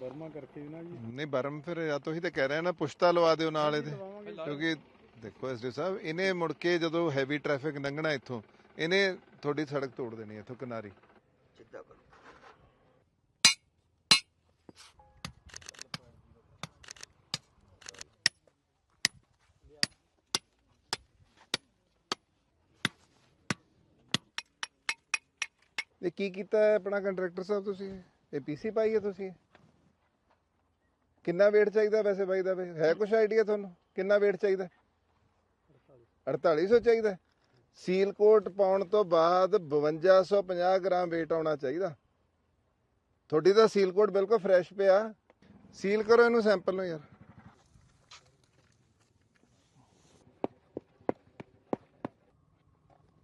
ਬਰਮ ਨਹੀਂ ਬਰਮ ਫਿਰ ਜਾਂ ਤੁਸੀਂ ਤਾਂ ਕਹਿ ਰਹੇ ਨਾ ਪੁਸ਼ਤਾ ਲਵਾ ਦਿਓ ਨਾਲ ਇਹਦੇ। ਕਿਉਂਕਿ ਦੇਖੋ ਐਸਡੀ ਸਾਹਿਬ ਇਹਨੇ ਮੁੜ ਕੇ ਜਦੋਂ ਹੈਵੀ ਟ੍ਰੈਫਿਕ ਲੰਘਣਾ ਇੱਥੋਂ ਇਹਨੇ ਤੁਹਾਡੀ ਸੜਕ ਤੋੜ ਦੇਣੀ ਇੱਥੋਂ ਕਿਨਾਰੀ। ਇਹ ਕੀ ਕੀਤਾ ਹੈ ਆਪਣਾ ਕੰਟਰੈਕਟਰ ਸਾਹਿਬ ਤੁਸੀਂ? ਇਹ ਪੀਸੀ ਪਾਈ ਹੈ ਤੁਸੀਂ? ਕਿੰਨਾ weight ਚਾਹੀਦਾ ਵੈਸੇ ਬਾਈ ਦਾ? ਵੀ? ਹੈ ਕੁਝ ਆਈਡੀਆ ਤੁਹਾਨੂੰ? ਕਿੰਨਾ weight ਚਾਹੀਦਾ? 4800 ਚਾਹੀਦਾ ਸੀਲ ਕੋਟ ਪਾਉਣ ਤੋਂ ਬਾਅਦ 5250 ਗ੍ਰਾਮ weight ਆਉਣਾ ਚਾਹੀਦਾ। ਤੁਹਾਡੀ ਤਾਂ ਸੀਲ ਕੋਟ ਬਿਲਕੁਲ ਫਰੈਸ਼ ਪਿਆ। ਸੀਲ ਕਰੋ ਇਹਨੂੰ ਸੈਂਪਲ ਨੂੰ ਯਾਰ।